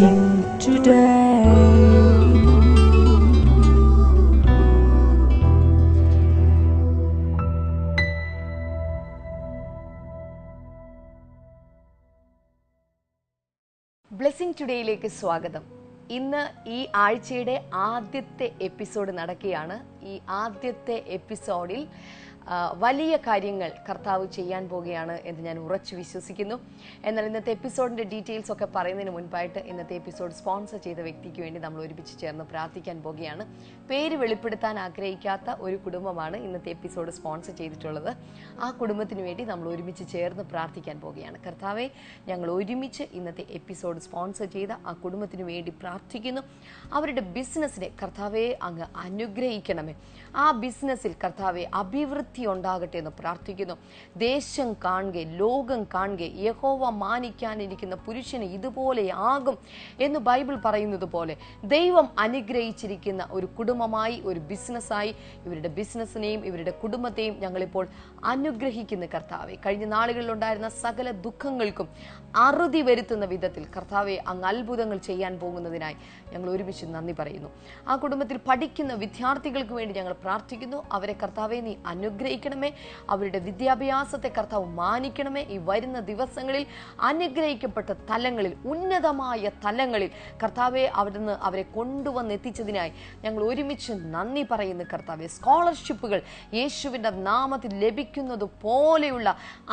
sing today. Blessing ടുഡേയിലേക്ക് സ്വാഗതം ഇന്ന് ഈ ആഴ്ചയുടെ ആദ്യത്തെ എപ്പിസോഡ് നടക്കുകയാണ് ഈ ആദ്യത്തെ എപ്പിസോഡിൽ വലിയ കാര്യങ്ങൾ കർത്താവ് ചെയ്യാൻ പോവുകയാണ് എന്ന് ഞാൻ ഉറച്ചു വിശ്വസിക്കുന്നു എന്നാൽ ഇന്നത്തെ എപ്പിസോഡിൻ്റെ ഡീറ്റെയിൽസ് ഒക്കെ പറയുന്നതിന് മുൻപായിട്ട് ഇന്നത്തെ എപ്പിസോഡ് സ്പോൺസർ ചെയ്ത വ്യക്തിക്ക് വേണ്ടി നമ്മൾ ഒരുമിച്ച് ചേർന്ന് പ്രാർത്ഥിക്കാൻ പോവുകയാണ് പേര് വെളിപ്പെടുത്താൻ ആഗ്രഹിക്കാത്ത ഒരു കുടുംബമാണ് ഇന്നത്തെ എപ്പിസോഡ് സ്പോൺസർ ചെയ്തിട്ടുള്ളത് ആ കുടുംബത്തിന് വേണ്ടി നമ്മൾ ഒരുമിച്ച് ചേർന്ന് പ്രാർത്ഥിക്കാൻ പോവുകയാണ് കർത്താവെ ഞങ്ങൾ ഒരുമിച്ച് ഇന്നത്തെ എപ്പിസോഡ് സ്പോൺസർ ചെയ്ത ആ കുടുംബത്തിന് വേണ്ടി പ്രാർത്ഥിക്കുന്നു അവരുടെ ബിസിനസ്സിനെ കർത്താവെ അങ്ങ് അനുഗ്രഹിക്കണമേ ആ ബിസിനസ്സിൽ കർത്താവെ അഭിവൃദ്ധി ശക്തി ഉണ്ടാകട്ടെ എന്ന് പ്രാർത്ഥിക്കുന്നു ദേശം കാണുക ലോകം കാണുക യഹോവ മാനിക്കാനിരിക്കുന്ന പുരുഷന് ഇതുപോലെ ആകും എന്ന് ബൈബിൾ പറയുന്നത് പോലെ ദൈവം അനുഗ്രഹിച്ചിരിക്കുന്ന ഒരു കുടുംബമായി ഒരു ബിസിനസ്സായി ഇവരുടെ ബിസിനസ്സിനെയും ഇവരുടെ കുടുംബത്തെയും ഞങ്ങളിപ്പോൾ അനുഗ്രഹിക്കുന്ന കർത്താവെ കഴിഞ്ഞ നാളുകളിലുണ്ടായിരുന്ന സകല ദുഃഖങ്ങൾക്കും അറുതി വരുത്തുന്ന വിധത്തിൽ കർത്താവെ അങ്ങ് അത്ഭുതങ്ങൾ ചെയ്യാൻ പോകുന്നതിനായി ഞങ്ങൾ ഒരുമിച്ച് നന്ദി പറയുന്നു ആ കുടുംബത്തിൽ പഠിക്കുന്ന വിദ്യാർത്ഥികൾക്ക് വേണ്ടി ഞങ്ങൾ പ്രാർത്ഥിക്കുന്നു അവരെ കർത്താവെ നീ അനുഗ്രഹം അനുഗ്രഹിക്കണമേ അവരുടെ വിദ്യാഭ്യാസത്തെ കർത്താവ് മാനിക്കണമേ ഈ വരുന്ന ദിവസങ്ങളിൽ അനുഗ്രഹിക്കപ്പെട്ട തലങ്ങളിൽ ഉന്നതമായ തലങ്ങളിൽ കർത്താവെ അവിടുന്ന് അവരെ എത്തിച്ചതിനായി ഞങ്ങൾ ഒരുമിച്ച് നന്ദി പറയുന്നു കർത്താവെ സ്കോളർഷിപ്പുകൾ യേശുവിൻ്റെ നാമത്തിൽ ലഭിക്കുന്നത് പോലെയുള്ള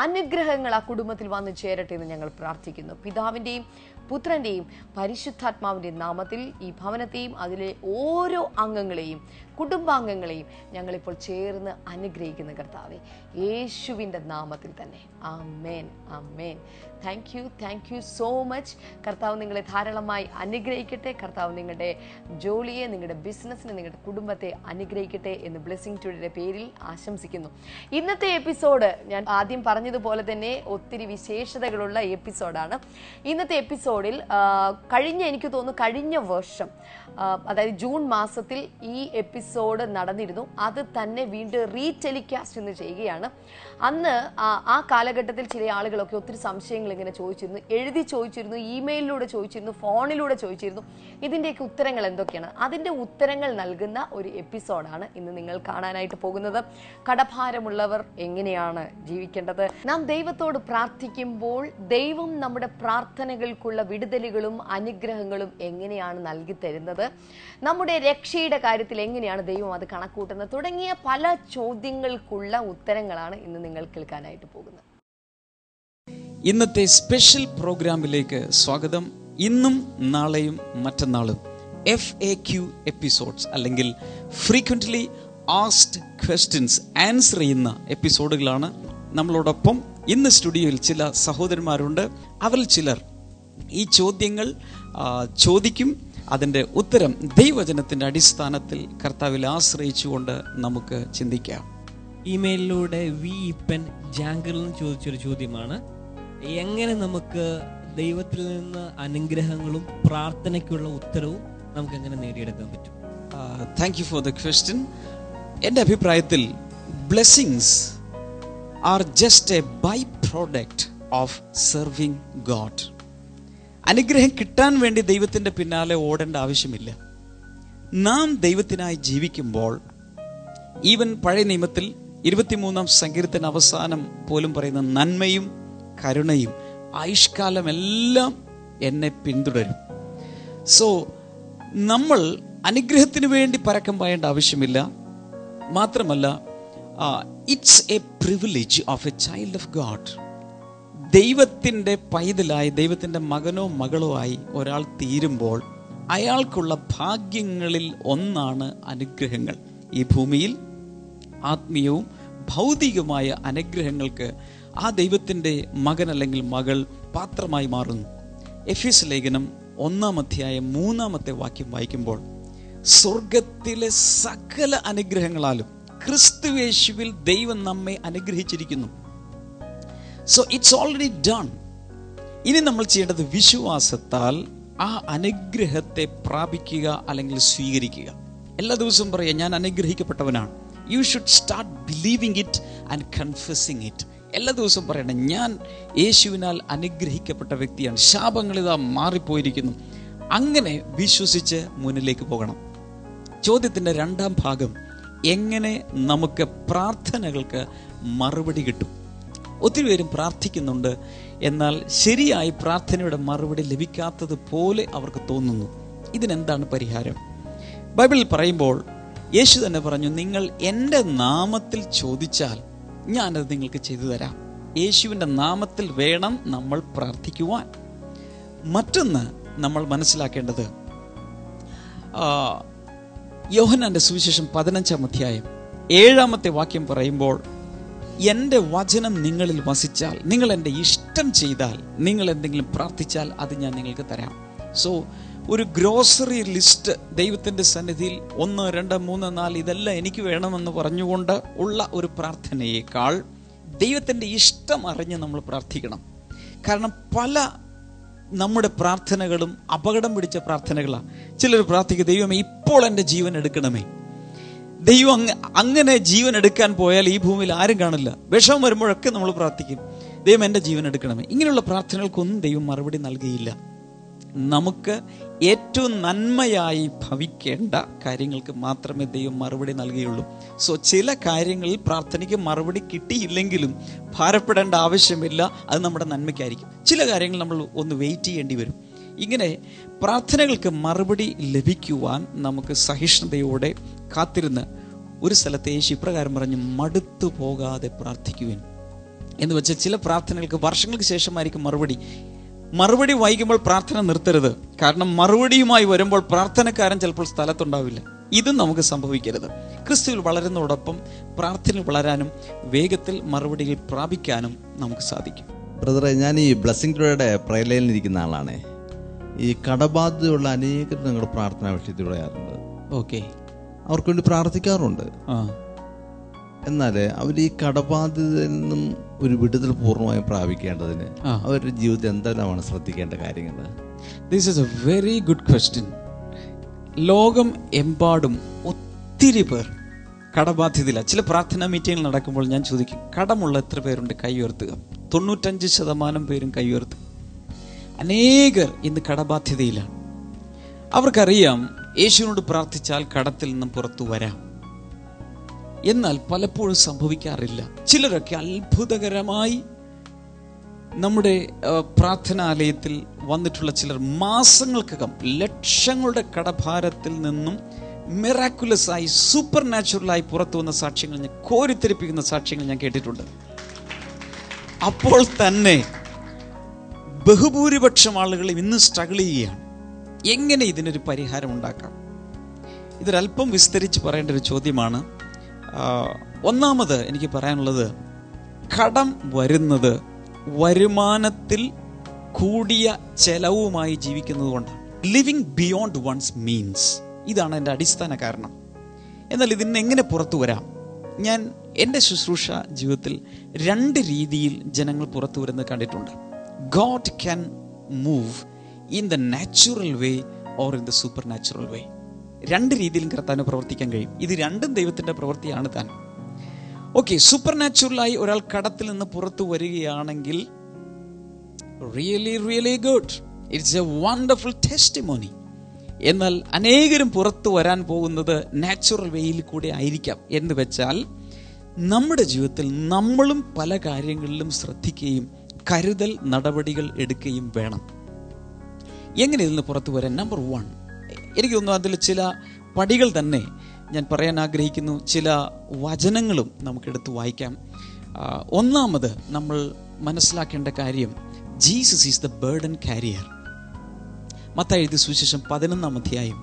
അനുഗ്രഹങ്ങൾ ആ കുടുംബത്തിൽ വന്നു ചേരട്ടെ എന്ന് ഞങ്ങൾ പ്രാർത്ഥിക്കുന്നു പിതാവിൻ്റെയും പുത്രൻ്റെയും പരിശുദ്ധാത്മാവിന്റെ നാമത്തിൽ ഈ ഭവനത്തെയും അതിലെ ഓരോ അംഗങ്ങളെയും കുടുംബാംഗങ്ങളെയും ഞങ്ങളിപ്പോൾ ചേർന്ന് അനുഗ്രഹിക്കുന്ന കർത്താവെ യേശുവിൻ്റെ നാമത്തിൽ തന്നെ amen amen thank you thank you so much കർത്താവ് നിങ്ങളെ ധാരാളമായി അനുഗ്രഹിക്കട്ടെ കർത്താവ് നിങ്ങളുടെ ജോലിയെ നിങ്ങളുടെ ബിസിനസ്സിനെ നിങ്ങളുടെ കുടുംബത്തെ അനുഗ്രഹിക്കട്ടെ എന്ന് ബ്ലെസ്സിങ് ടുഡേയുടെ പേരിൽ ആശംസിക്കുന്നു ഇന്നത്തെ എപ്പിസോഡ് ഞാൻ ആദ്യം പറഞ്ഞതുപോലെ തന്നെ ഒത്തിരി വിശേഷതകളുള്ള എപ്പിസോഡാണ് ഇന്നത്തെ എപ്പിസോഡിൽ കഴിഞ്ഞ എനിക്ക് തോന്നുന്നു കഴിഞ്ഞ വർഷം അതായത് ജൂൺ മാസത്തിൽ ഈ എപ്പിസോഡ് നടന്നിരുന്നു അത് തന്നെ വീണ്ടും റീടെലികാസ്റ്റ് എന്ന് ചെയ്യുകയാണ് അന്ന് ആ കാലഘട്ടത്തിൽ ചില ആളുകളൊക്കെ ഒത്തിരി സംശയങ്ങൾ ഇങ്ങനെ ചോദിച്ചിരുന്നു എഴുതി ചോദിച്ചിരുന്നു ഇമെയിലിലൂടെ ചോദിച്ചിരുന്നു ഫോണിലൂടെ ചോദിച്ചിരുന്നു ഇതിൻ്റെയൊക്കെ ഉത്തരങ്ങൾ എന്തൊക്കെയാണ് അതിൻ്റെ ഉത്തരങ്ങൾ നൽകുന്ന ഒരു എപ്പിസോഡാണ് ഇന്ന് നിങ്ങൾ കാണാനായിട്ട് പോകുന്നത് കടഭാരമുള്ളവർ എങ്ങനെയാണ് ജീവിക്കേണ്ടത് നാം ദൈവത്തോട് പ്രാർത്ഥിക്കുമ്പോൾ ദൈവം നമ്മുടെ പ്രാർത്ഥനകൾക്കുള്ള വിടുതലുകളും അനുഗ്രഹങ്ങളും എങ്ങനെയാണ് നൽകി തരുന്നത് നമ്മുടെ രക്ഷയുടെ കാര്യത്തിൽ എങ്ങനെയാണ് ദൈവം അത് കണക്കൂട്ടുന്നത് തുടങ്ങിയ പല ചോദ്യങ്ങൾക്കുള്ള ഉത്തരങ്ങളാണ് ഇന്ന് നിങ്ങൾ കേൾക്കാനായിട്ട് പോകുന്നത് ഇന്നത്തെ സ്പെഷ്യൽ പ്രോഗ്രാമിലേക്ക് സ്വാഗതം ഇന്നും നാളെയും മറ്റന്നാളും എഫ് എ ക്യു എപ്പിസോഡ്സ് അല്ലെങ്കിൽ ഫ്രീക്വൻ്റ്ലി ആസ്ഡ് ക്വസ്റ്റ്യൻസ് ആൻസർ ചെയ്യുന്ന എപ്പിസോഡുകളാണ് നമ്മളോടൊപ്പം ഇന്ന് സ്റ്റുഡിയോയിൽ ചില സഹോദരന്മാരുണ്ട് അവരിൽ ചിലർ ഈ ചോദ്യങ്ങൾ ചോദിക്കും അതിൻ്റെ ഉത്തരം ദൈവചനത്തിൻ്റെ അടിസ്ഥാനത്തിൽ കർത്താവിൽ ആശ്രയിച്ചുകൊണ്ട് നമുക്ക് ചിന്തിക്കാം ഇമെയിലിലൂടെ വി ഇപ്പൻ ജാങ്കറിൽ നിന്ന് ചോദിച്ചൊരു ചോദ്യമാണ് എങ്ങനെ നമുക്ക് ദൈവത്തിൽ നിന്ന് അനുഗ്രഹങ്ങളും പ്രാർത്ഥനയ്ക്കുള്ള ഉത്തരവും നമുക്ക് എങ്ങനെ നേടിയെടുക്കാൻ പറ്റും thank you for the question എൻ്റെ അഭിപ്രായത്തിൽ blessings are just a byproduct of serving God അനുഗ്രഹം കിട്ടാൻ വേണ്ടി ദൈവത്തിൻ്റെ പിന്നാലെ ഓടേണ്ട ആവശ്യമില്ല നാം ദൈവത്തിനായി ജീവിക്കുമ്പോൾ ഈവൻ പഴയ നിയമത്തിൽ ഇരുപത്തിമൂന്നാം സങ്കീർത്തന അവസാനം പോലും പറയുന്ന നന്മയും കരുണയും ആയുഷ്കാലം എല്ലാം എന്നെ പിന്തുടരും സോ നമ്മൾ അനുഗ്രഹത്തിന് വേണ്ടി പരക്കം പായേണ്ട ആവശ്യമില്ല മാത്രമല്ല it's a privilege of a child of God ദൈവത്തിൻ്റെ പൈതലായി ദൈവത്തിൻ്റെ മകനോ മകളോ ആയി ഒരാൾ തീരുമ്പോൾ അയാൾക്കുള്ള ഭാഗ്യങ്ങളിൽ ഒന്നാണ് അനുഗ്രഹങ്ങൾ ഈ ഭൂമിയിൽ ആത്മീയവും ഭൗതികമായ അനുഗ്രഹങ്ങൾക്ക് ആ ദൈവത്തിൻ്റെ മകൻ അല്ലെങ്കിൽ മകൾ പാത്രമായി മാറുന്നു എസ് ലേഖനം ഒന്നാം അധ്യായം മൂന്നാമത്തെ വാക്യം വായിക്കുമ്പോൾ സ്വർഗത്തിലെ സകല അനുഗ്രഹങ്ങളാലും ക്രിസ്തുവേശുവിൽ ദൈവം നമ്മെ അനുഗ്രഹിച്ചിരിക്കുന്നു സോ ഇറ്റ്സ് ഓൾറെഡി ഡൺ ഇനി നമ്മൾ ചെയ്യേണ്ടത് വിശ്വാസത്താൽ ആ അനുഗ്രഹത്തെ പ്രാപിക്കുക അല്ലെങ്കിൽ സ്വീകരിക്കുക എല്ലാ ദിവസവും പറയുക ഞാൻ അനുഗ്രഹിക്കപ്പെട്ടവനാണ് you should start believing it and confusing it എല്ലാ ദിവസവും പറയണം ഞാൻ യേശുവിനാൽ അനുഗ്രഹിക്കപ്പെട്ട വ്യക്തിയാണ് ശാപങ്ങളിതാ മാറിപ്പോയിരിക്കുന്നു അങ്ങനെ വിശ്വസിച്ച് മുന്നിലേക്ക് പോകണം ചോദ്യത്തിൻ്റെ രണ്ടാം ഭാഗം എങ്ങനെ നമുക്ക് പ്രാർത്ഥനകൾക്ക് മറുപടി കിട്ടും ഒത്തിരി പേരും പ്രാർത്ഥിക്കുന്നുണ്ട് എന്നാൽ ശരിയായി പ്രാർത്ഥനയുടെ മറുപടി ലഭിക്കാത്തത് പോലെ അവർക്ക് തോന്നുന്നു ഇതിനെന്താണ് പരിഹാരം ബൈബിളിൽ പറയുമ്പോൾ യേശു തന്നെ പറഞ്ഞു നിങ്ങൾ എൻ്റെ നാമത്തിൽ ചോദിച്ചാൽ ഞാനത് നിങ്ങൾക്ക് ചെയ്തു തരാം യേശുവിൻ്റെ നാമത്തിൽ വേണം നമ്മൾ പ്രാർത്ഥിക്കുവാൻ മറ്റൊന്ന് നമ്മൾ മനസ്സിലാക്കേണ്ടത് യോഹനാന്റെ സുവിശേഷം പതിനഞ്ചാം അധ്യായം ഏഴാമത്തെ വാക്യം പറയുമ്പോൾ എൻ്റെ വചനം നിങ്ങളിൽ വസിച്ചാൽ നിങ്ങൾ എൻ്റെ ഇഷ്ടം ചെയ്താൽ നിങ്ങൾ എന്തെങ്കിലും പ്രാർത്ഥിച്ചാൽ അത് ഞാൻ നിങ്ങൾക്ക് തരാം സോ ഒരു ഗ്രോസറി ലിസ്റ്റ് ദൈവത്തിൻ്റെ സന്നിധിയിൽ ഒന്ന് രണ്ട് മൂന്ന് നാല് ഇതെല്ലാം എനിക്ക് വേണമെന്ന് പറഞ്ഞുകൊണ്ട് ഉള്ള ഒരു പ്രാർത്ഥനയേക്കാൾ ദൈവത്തിൻ്റെ ഇഷ്ടം അറിഞ്ഞ് നമ്മൾ പ്രാർത്ഥിക്കണം കാരണം പല നമ്മുടെ പ്രാർത്ഥനകളും അപകടം പിടിച്ച പ്രാർത്ഥനകളാണ് ചിലർ പ്രാർത്ഥിക്കുക ദൈവമേ ഇപ്പോൾ എൻ്റെ ജീവൻ എടുക്കണമേ ദൈവം അങ്ങനെ ജീവൻ എടുക്കാൻ പോയാൽ ഈ ഭൂമിയിൽ ആരും കാണില്ല വിഷം വരുമ്പോഴൊക്കെ നമ്മൾ പ്രാർത്ഥിക്കും ദൈവം എൻ്റെ ജീവൻ എടുക്കണമേ ഇങ്ങനെയുള്ള പ്രാർത്ഥനകൾക്കൊന്നും ദൈവം മറുപടി നൽകിയില്ല നമുക്ക് ഏറ്റവും നന്മയായി ഭവിക്കേണ്ട കാര്യങ്ങൾക്ക് മാത്രമേ ദൈവം മറുപടി നൽകിയുള്ളൂ സോ ചില കാര്യങ്ങളിൽ പ്രാർത്ഥനയ്ക്ക് മറുപടി കിട്ടിയില്ലെങ്കിലും ഭാരപ്പെടേണ്ട ആവശ്യമില്ല അത് നമ്മുടെ നന്മയ്ക്കായിരിക്കും ചില കാര്യങ്ങൾ നമ്മൾ ഒന്ന് വെയിറ്റ് ചെയ്യേണ്ടി വരും ഇങ്ങനെ പ്രാർത്ഥനകൾക്ക് മറുപടി ലഭിക്കുവാൻ നമുക്ക് സഹിഷ്ണുതയോടെ കാത്തിരുന്ന് ഒരു സ്ഥലത്തെ യേശു ഇപ്രകാരം പറഞ്ഞ് മടുത്തു പോകാതെ പ്രാർത്ഥിക്കുവാൻ എന്ന് വെച്ചാൽ ചില പ്രാർത്ഥനകൾക്ക് വർഷങ്ങൾക്ക് ശേഷമായിരിക്കും മറുപടി മറുപടി വൈകുമ്പോൾ പ്രാർത്ഥന നിർത്തരുത് കാരണം മറുപടിയുമായി വരുമ്പോൾ പ്രാർത്ഥനക്കാരൻ ചിലപ്പോൾ സ്ഥലത്തുണ്ടാവില്ല ഇതും നമുക്ക് സംഭവിക്കരുത് ക്രിസ്തുവിൽ വളരുന്നതോടൊപ്പം പ്രാർത്ഥന വളരാനും വേഗത്തിൽ മറുപടികൾ പ്രാപിക്കാനും നമുക്ക് സാധിക്കും ബ്രദറെ ഞാൻ ഈ ബ്ലസ്സിംഗ് ട്രോയുടെ പ്രയലയിൽ ഇരിക്കുന്ന ആളാണേ ഈ കടബാധ്യതയുള്ള അനേകം ഞങ്ങളുടെ പ്രാർത്ഥനാ വിഷയത്തിലൂടെ ആറുണ്ട് ഓക്കെ അവർക്ക് വേണ്ടി പ്രാർത്ഥിക്കാറുണ്ട് എന്നാൽ അവർ ഈ കടബാധ്യതയിൽ നിന്നും ഒരു വിടുതൽ പൂർണ്ണമായും പ്രാപിക്കേണ്ടതിന് അവരുടെ ജീവിതത്തിൽ എന്തെല്ലാമാണ് ശ്രദ്ധിക്കേണ്ട കാര്യങ്ങൾ this is a very good question ലോകം എമ്പാടും ഒത്തിരി പേർ കടബാധ്യതയില്ല ചില പ്രാർത്ഥനാ മീറ്റിംഗുകൾ നടക്കുമ്പോൾ ഞാൻ ചോദിക്കും കടമുള്ള എത്ര പേരുണ്ട് കൈ ഉയർത്തുക തൊണ്ണൂറ്റഞ്ച് ശതമാനം പേരും കൈ ഉയർത്തുക അനേകർ ഇന്ന് കടബാധ്യതയിലാണ് അവർക്കറിയാം യേശുവിനോട് പ്രാർത്ഥിച്ചാൽ കടത്തിൽ നിന്നും പുറത്തു വരാം എന്നാൽ പലപ്പോഴും സംഭവിക്കാറില്ല ചിലരൊക്കെ അത്ഭുതകരമായി നമ്മുടെ പ്രാർത്ഥനാലയത്തിൽ വന്നിട്ടുള്ള ചിലർ മാസങ്ങൾക്കകം ലക്ഷങ്ങളുടെ കടഭാരത്തിൽ നിന്നും മിറാക്കുലസ് ആയി സൂപ്പർ നാച്ചുറലായി പുറത്തു വന്ന സാക്ഷ്യങ്ങൾ ഞാൻ കോരിത്തെരിപ്പിക്കുന്ന സാക്ഷ്യങ്ങൾ ഞാൻ കേട്ടിട്ടുണ്ട് അപ്പോൾ തന്നെ ബഹുഭൂരിപക്ഷം ആളുകളും ഇന്ന് സ്ട്രഗിൾ ചെയ്യുകയാണ് എങ്ങനെ ഇതിനൊരു പരിഹാരം ഉണ്ടാക്കാം ഇതൊരല്പം വിസ്തരിച്ച് പറയേണ്ട ഒരു ചോദ്യമാണ് ഒന്നാമത് എനിക്ക് പറയാനുള്ളത് കടം വരുന്നത് വരുമാനത്തിൽ കൂടിയ ചെലവുമായി ജീവിക്കുന്നത് കൊണ്ടാണ് ലിവിങ് ബിയോണ്ട് വൺസ് മീൻസ് ഇതാണ് എൻ്റെ അടിസ്ഥാന കാരണം എന്നാൽ ഇതിന് എങ്ങനെ പുറത്തു വരാം ഞാൻ എൻ്റെ ശുശ്രൂഷ ജീവിതത്തിൽ രണ്ട് രീതിയിൽ ജനങ്ങൾ പുറത്തു വരുന്നത് കണ്ടിട്ടുണ്ട് God can move in the natural way or in the supernatural way രണ്ട് രീതിയിലും കർത്താവിന് പ്രവർത്തിക്കാൻ കഴിയും ഇത് രണ്ടും ദൈവത്തിൻ്റെ പ്രവൃത്തിയാണ് താൻ ഓക്കെ സൂപ്പർ നാച്ചുറലായി ഒരാൾ കടത്തിൽ നിന്ന് പുറത്തു വരികയാണെങ്കിൽ really really good it's a wonderful test testimony എന്നാൽ അനേകരും പുറത്തു വരാൻ പോകുന്നത് നാച്ചുറൽ വേയിൽ കൂടെ ആയിരിക്കാം എന്ന് വെച്ചാൽ നമ്മുടെ ജീവിതത്തിൽ നമ്മളും പല കാര്യങ്ങളിലും ശ്രദ്ധിക്കുകയും കരുതൽ നടപടികൾ എടുക്കുകയും വേണം എങ്ങനെ ഇതിൽ നിന്ന് പുറത്തു വരാൻ നമ്പർ വൺ എനിക്ക് തോന്നുന്നു അതിൽ ചില പടികൾ തന്നെ ഞാൻ പറയാൻ ആഗ്രഹിക്കുന്നു ചില വചനങ്ങളും നമുക്കെടുത്ത് വായിക്കാം ഒന്നാമത് നമ്മൾ മനസ്സിലാക്കേണ്ട കാര്യം Jesus is the burden carrier Mathai എഴുതി സുവിശേഷം പതിനൊന്നാം അധ്യായം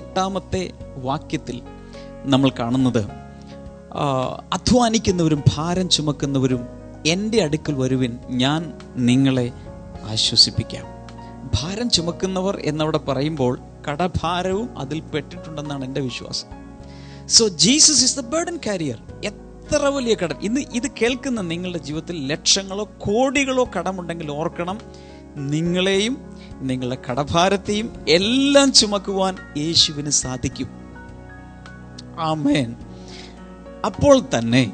എട്ടാമത്തെ വാക്യത്തിൽ നമ്മൾ കാണുന്നത് അധ്വാനിക്കുന്നവരും ഭാരം ചുമക്കുന്നവരും എൻ്റെ അടുക്കൽ വരുവിൻ ഞാൻ നിങ്ങളെ ആശ്വസിപ്പിക്കാം ഭാരം ചുമക്കുന്നവർ എന്നവിടെ പറയുമ്പോൾ കടഭാരവും അതിൽ പെട്ടിട്ടുണ്ടെന്നാണ് എൻ്റെ വിശ്വാസം so Jesus is the burden carrier എത്ര വലിയ കടം ഇന്ന് ഇത് കേൾക്കുന്ന നിങ്ങളുടെ ജീവിതത്തിൽ ലക്ഷങ്ങളോ കോടികളോ കടമുണ്ടെങ്കിൽ ഓർക്കണം നിങ്ങളെയും നിങ്ങളുടെ കടഭാരത്തെയും എല്ലാം ചുമക്കുവാൻ യേശുവിന് സാധിക്കും ആമേൻ അപ്പോൾ തന്നെ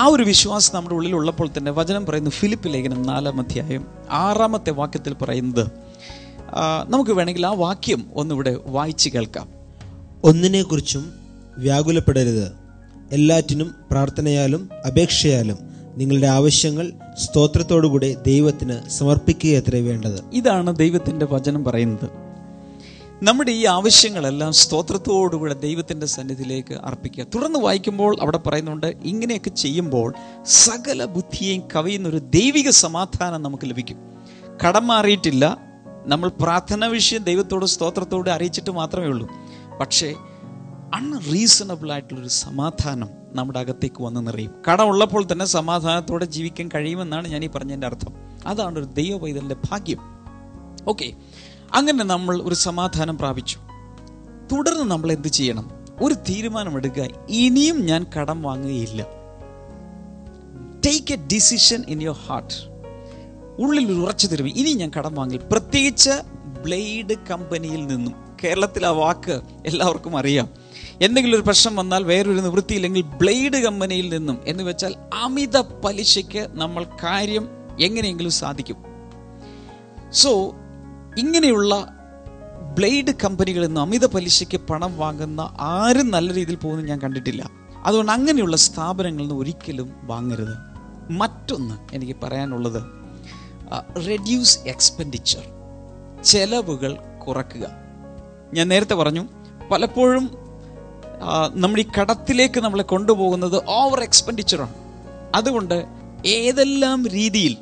ആ ഒരു വിശ്വാസം നമ്മുടെ ഉള്ളിൽ ഉള്ളപ്പോൾ തന്നെ വചനം പറയുന്നു ഫിലിപ്പ് ലേഖനം നാലാം അധ്യായം ആറാമത്തെ വാക്യത്തിൽ പറയുന്നത് നമുക്ക് വേണമെങ്കിൽ ആ വാക്യം ഒന്നിവിടെ വായിച്ച് കേൾക്കാം ഒന്നിനെക്കുറിച്ചും വ്യാകുലപ്പെടരുത് എല്ലാറ്റിനും പ്രാർത്ഥനയാലും അപേക്ഷയാലും നിങ്ങളുടെ ആവശ്യങ്ങൾ സ്തോത്രത്തോടുകൂടി ദൈവത്തിന് സമർപ്പിക്കുക എത്ര വേണ്ടത് ഇതാണ് ദൈവത്തിന്റെ വചനം പറയുന്നത് നമ്മുടെ ഈ ആവശ്യങ്ങളെല്ലാം സ്തോത്രത്തോടുകൂടെ ദൈവത്തിൻ്റെ സന്നിധിയിലേക്ക് അർപ്പിക്കുക തുടർന്ന് വായിക്കുമ്പോൾ അവിടെ പറയുന്നുണ്ട് ഇങ്ങനെയൊക്കെ ചെയ്യുമ്പോൾ സകല ബുദ്ധിയെയും കവിയുന്ന ഒരു ദൈവിക സമാധാനം നമുക്ക് ലഭിക്കും കടം മാറിയിട്ടില്ല നമ്മൾ പ്രാർത്ഥന വിഷയം ദൈവത്തോട് സ്തോത്രത്തോട് അറിയിച്ചിട്ട് മാത്രമേ ഉള്ളൂ പക്ഷേ അൺറീസണബിൾ ആയിട്ടുള്ളൊരു സമാധാനം നമ്മുടെ അകത്തേക്ക് വന്ന് നിറയും കടം ഉള്ളപ്പോൾ തന്നെ സമാധാനത്തോടെ ജീവിക്കാൻ കഴിയുമെന്നാണ് ഞാൻ ഈ പറഞ്ഞതിൻ്റെ അർത്ഥം അതാണ് ഒരു ദൈവ പൈതലിൻ്റെ ഭാഗ്യം ഓക്കെ അങ്ങനെ നമ്മൾ ഒരു സമാധാനം പ്രാപിച്ചു തുടർന്ന് നമ്മൾ എന്ത് ചെയ്യണം ഒരു തീരുമാനമെടുക്കുക ഇനിയും ഞാൻ കടം വാങ്ങുകയില്ല take a decision in your heart ഉള്ളിൽ ഉറച്ചു തരും ഇനി ഞാൻ കടം വാങ്ങില്ല പ്രത്യേകിച്ച് ബ്ലേഡ് കമ്പനിയിൽ നിന്നും കേരളത്തിൽ ആ വാക്ക് എല്ലാവർക്കും അറിയാം എന്തെങ്കിലും ഒരു പ്രശ്നം വന്നാൽ വേറൊരു നിവൃത്തിയില്ലെങ്കിൽ ബ്ലേഡ് കമ്പനിയിൽ നിന്നും എന്ന് വെച്ചാൽ അമിത പലിശയ്ക്ക് നമ്മൾ കാര്യം എങ്ങനെയെങ്കിലും സാധിക്കും സോ ഇങ്ങനെയുള്ള ബ്ലേഡ് കമ്പനികളിൽ നിന്ന് അമിത പലിശയ്ക്ക് പണം വാങ്ങുന്ന ആരും നല്ല രീതിയിൽ പോകുന്നത് ഞാൻ കണ്ടിട്ടില്ല അതുകൊണ്ട് അങ്ങനെയുള്ള സ്ഥാപനങ്ങളിൽ നിന്ന് ഒരിക്കലും വാങ്ങരുത് മറ്റൊന്ന് എനിക്ക് പറയാനുള്ളത് റെഡ്യൂസ് എക്സ്പെൻഡിച്ചർ ചെലവുകൾ കുറക്കുക ഞാൻ നേരത്തെ പറഞ്ഞു പലപ്പോഴും നമ്മൾ ഈ കടത്തിലേക്ക് നമ്മളെ കൊണ്ടുപോകുന്നത് ഓവർ എക്സ്പെൻഡിച്ചറാണ് അതുകൊണ്ട് ഏതെല്ലാം രീതിയിൽ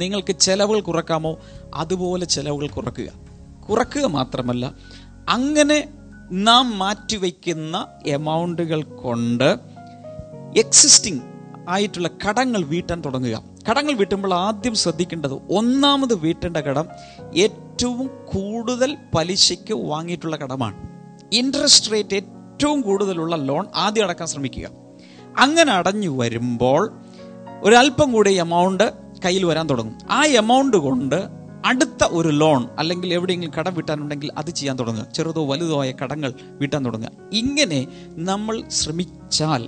നിങ്ങൾക്ക് ചിലവുകൾ കുറക്കാമോ അതുപോലെ ചിലവുകൾ കുറക്കുക കുറക്കുക മാത്രമല്ല അങ്ങനെ നാം മാറ്റിവെക്കുന്ന എമൗണ്ടുകൾ കൊണ്ട് എക്സിസ്റ്റിംഗ് ആയിട്ടുള്ള കടങ്ങൾ വീട്ടാൻ തുടങ്ങുക കടങ്ങൾ വീട്ടുമ്പോൾ ആദ്യം ശ്രദ്ധിക്കേണ്ടത് ഒന്നാമത് വീട്ടേണ്ട കടം ഏറ്റവും കൂടുതൽ പലിശയ്ക്ക് വാങ്ങിയിട്ടുള്ള കടമാണ് ഇൻട്രസ്റ്റ് റേറ്റ് ഏറ്റവും കൂടുതലുള്ള ലോൺ ആദ്യം അടക്കാൻ ശ്രമിക്കുക അങ്ങനെ അടഞ്ഞു വരുമ്പോൾ ഒരല്പം കൂടി എമൗണ്ട് കയ്യിൽ വരാൻ തുടങ്ങും ആ എമൗണ്ട് കൊണ്ട് അടുത്ത ഒരു ലോൺ അല്ലെങ്കിൽ എവിടെയെങ്കിലും കടം വിട്ടാനുണ്ടെങ്കിൽ അത് ചെയ്യാൻ തുടങ്ങുക ചെറുതോ വലുതോ ആയ കടങ്ങൾ വിട്ടാൻ തുടങ്ങുക ഇങ്ങനെ നമ്മൾ ശ്രമിച്ചാൽ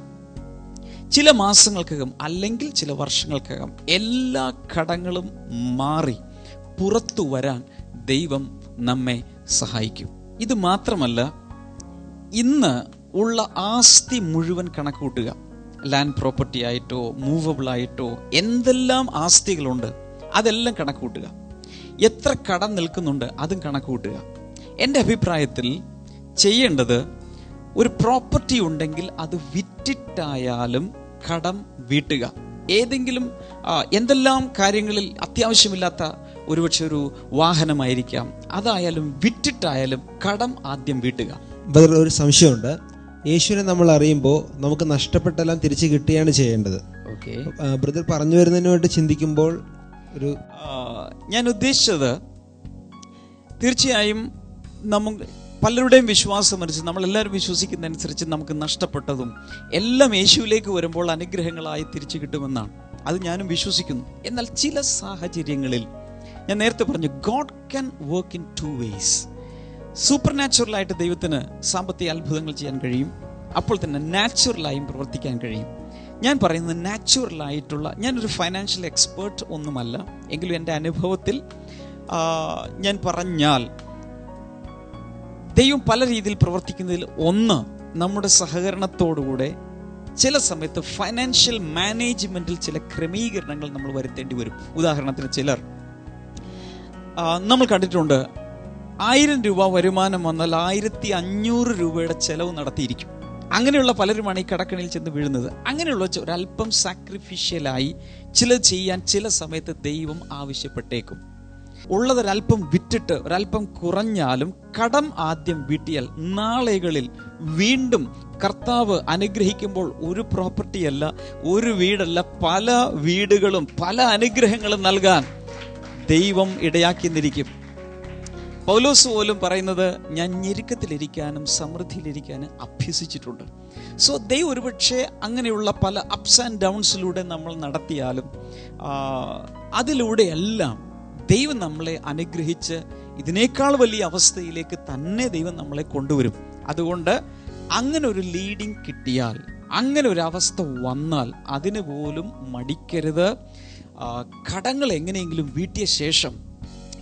ചില മാസങ്ങൾക്കകം അല്ലെങ്കിൽ ചില വർഷങ്ങൾക്കകം എല്ലാ കടങ്ങളും മാറി പുറത്തു വരാൻ ദൈവം നമ്മെ സഹായിക്കും ഇത് മാത്രമല്ല ഇന്ന് ഉള്ള ആസ്തി മുഴുവൻ കണക്കൂട്ടുക ലാൻഡ് പ്രോപ്പർട്ടി ആയിട്ടോ മൂവബിൾ ആയിട്ടോ എന്തെല്ലാം ആസ്തികളുണ്ട് അതെല്ലാം കണക്ക് കൂട്ടുക എത്ര കടം നിൽക്കുന്നുണ്ട് അതും കണക്ക് കൂട്ടുക എൻ്റെ അഭിപ്രായത്തിൽ ചെയ്യേണ്ടത് ഒരു പ്രോപ്പർട്ടി ഉണ്ടെങ്കിൽ അത് വിറ്റിട്ടായാലും കടം വീട്ടുക ഏതെങ്കിലും എന്തെല്ലാം കാര്യങ്ങളിൽ അത്യാവശ്യമില്ലാത്ത ഒരുപക്ഷെ ഒരു വാഹനമായിരിക്കാം അതായാലും വിറ്റിട്ടായാലും കടം ആദ്യം വീട്ടുക ഒരു സംശയമുണ്ട് യേശുവിനെ നമ്മൾ അറിയുമ്പോൾ നമുക്ക് നഷ്ടപ്പെട്ടെല്ലാം തിരിച്ചു കിട്ടുകയാണ് ചെയ്യേണ്ടത് ബ്രദർ പറഞ്ഞു വരുന്നതിനുമായിട്ട് ചിന്തിക്കുമ്പോൾ ഒരു ഞാൻ ഉദ്ദേശിച്ചത് തീർച്ചയായും നമുക്ക് പലരുടെയും വിശ്വാസം മറിച്ച് നമ്മളെല്ലാവരും വിശ്വസിക്കുന്നതനുസരിച്ച് നമുക്ക് നഷ്ടപ്പെട്ടതും എല്ലാം യേശുവിലേക്ക് വരുമ്പോൾ അനുഗ്രഹങ്ങളായി തിരിച്ചു കിട്ടുമെന്നാണ് അത് ഞാനും വിശ്വസിക്കുന്നു എന്നാൽ ചില സാഹചര്യങ്ങളിൽ ഞാൻ നേരത്തെ പറഞ്ഞു God can work in two ways super നാച്ചുറലായിട്ട് ദൈവത്തിന് സാമ്പത്തിക അത്ഭുതങ്ങൾ ചെയ്യാൻ കഴിയും അപ്പോൾ തന്നെ നാച്ചുറലായും പ്രവർത്തിക്കാൻ കഴിയും ഞാൻ പറയുന്നത് നാച്ചുറലായിട്ടുള്ള ഞാനൊരു ഫൈനാൻഷ്യൽ എക്സ്പേർട്ട് ഒന്നുമല്ല എങ്കിലും എൻ്റെ അനുഭവത്തിൽ ഞാൻ പറഞ്ഞാൽ ദൈവം പല രീതിയിൽ പ്രവർത്തിക്കുന്നതിൽ ഒന്ന് നമ്മുടെ സഹകരണത്തോടുകൂടെ ചില സമയത്ത് ഫൈനാൻഷ്യൽ മാനേജ്മെൻറ്റിൽ ചില ക്രമീകരണങ്ങൾ നമ്മൾ വരുത്തേണ്ടി വരും ഉദാഹരണത്തിന് ചിലർ നമ്മൾ കണ്ടിട്ടുണ്ട് ആയിരം രൂപ വരുമാനം വന്നാൽ ആയിരത്തി അഞ്ഞൂറ് രൂപയുടെ ചെലവ് നടത്തിയിരിക്കും അങ്ങനെയുള്ള പലരുമാണ് ഈ കടക്കണിയിൽ ചെന്ന് വീഴുന്നത് അങ്ങനെയുള്ള ഒരല്പം സാക്രിഫിഷ്യലായി ചില ചെയ്യാൻ ചില സമയത്ത് ദൈവം ആവശ്യപ്പെട്ടേക്കും ഉള്ളതൊരല്പം വിറ്റിട്ട് ഒരല്പം കുറഞ്ഞാലും കടം ആദ്യം വീട്ടിയാൽ നാളുകളിൽ വീണ്ടും കർത്താവ് അനുഗ്രഹിക്കുമ്പോൾ ഒരു പ്രോപ്പർട്ടിയല്ല ഒരു വീടല്ല പല വീടുകളും പല അനുഗ്രഹങ്ങളും നൽകാൻ ദൈവം ഇടയാക്കി നിന്നിരിക്കും പൗലോസ് പോലും പറയുന്നത് ഞാൻ ഞെരുക്കത്തിലിരിക്കാനും സമൃദ്ധിയിലിരിക്കാനും അഭ്യസിച്ചിട്ടുണ്ട് സോ ദൈവം ഒരുപക്ഷെ അങ്ങനെയുള്ള പല അപ്സ് ആൻഡ് ഡൗൺസിലൂടെ നമ്മൾ നടത്തിയാലും അതിലൂടെയെല്ലാം ദൈവം നമ്മളെ അനുഗ്രഹിച്ച് ഇതിനേക്കാൾ വലിയ അവസ്ഥയിലേക്ക് തന്നെ ദൈവം നമ്മളെ കൊണ്ടുവരും അതുകൊണ്ട് അങ്ങനെ ഒരു ലീഡിങ് കിട്ടിയാൽ അങ്ങനെ ഒരു അവസ്ഥ വന്നാൽ അതിന് പോലും മടിക്കരുത് കടങ്ങൾ എങ്ങനെയെങ്കിലും വീട്ടിയ ശേഷം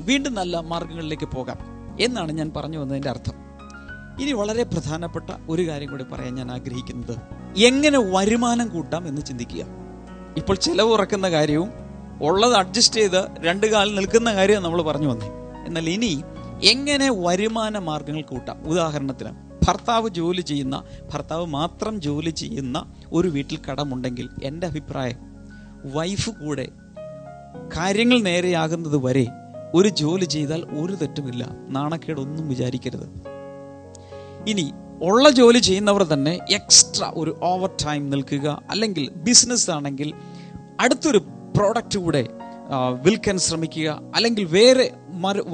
വീണ്ടും നല്ല മാർഗങ്ങളിലേക്ക് പോകാം എന്നാണ് ഞാൻ പറഞ്ഞു വന്നതിൻ്റെ അർത്ഥം ഇനി വളരെ പ്രധാനപ്പെട്ട ഒരു കാര്യം കൂടി പറയാൻ ഞാൻ ആഗ്രഹിക്കുന്നത് എങ്ങനെ വരുമാനം കൂട്ടാം എന്ന് ചിന്തിക്കുക ഇപ്പോൾ ചിലവ് ഉറക്കുന്ന കാര്യവും ഉള്ളത് അഡ്ജസ്റ്റ് ചെയ്ത് രണ്ട് കാലിൽ നിൽക്കുന്ന കാര്യം നമ്മൾ പറഞ്ഞു വന്നേ എന്നാൽ ഇനി എങ്ങനെ വരുമാന മാർഗങ്ങൾ കൂട്ടാം ഉദാഹരണത്തിന് ഭർത്താവ് ജോലി ചെയ്യുന്ന ഭർത്താവ് മാത്രം ജോലി ചെയ്യുന്ന ഒരു വീട്ടിൽ കടമുണ്ടെങ്കിൽ എൻ്റെ അഭിപ്രായം വൈഫ് കൂടെ കാര്യങ്ങൾ നേരെയാകുന്നത് വരെ ഒരു ജോലി ചെയ്താൽ ഒരു തെറ്റുമില്ല നാണക്കേടൊന്നും വിചാരിക്കരുത് ഇനി ഉള്ള ജോലി ചെയ്യുന്നവർ തന്നെ എക്സ്ട്രാ ഒരു ഓവർ ടൈം നിൽക്കുക അല്ലെങ്കിൽ ബിസിനസ് ആണെങ്കിൽ അടുത്തൊരു പ്രോഡക്റ്റ് കൂടെ വിൽക്കാൻ ശ്രമിക്കുക അല്ലെങ്കിൽ വേറെ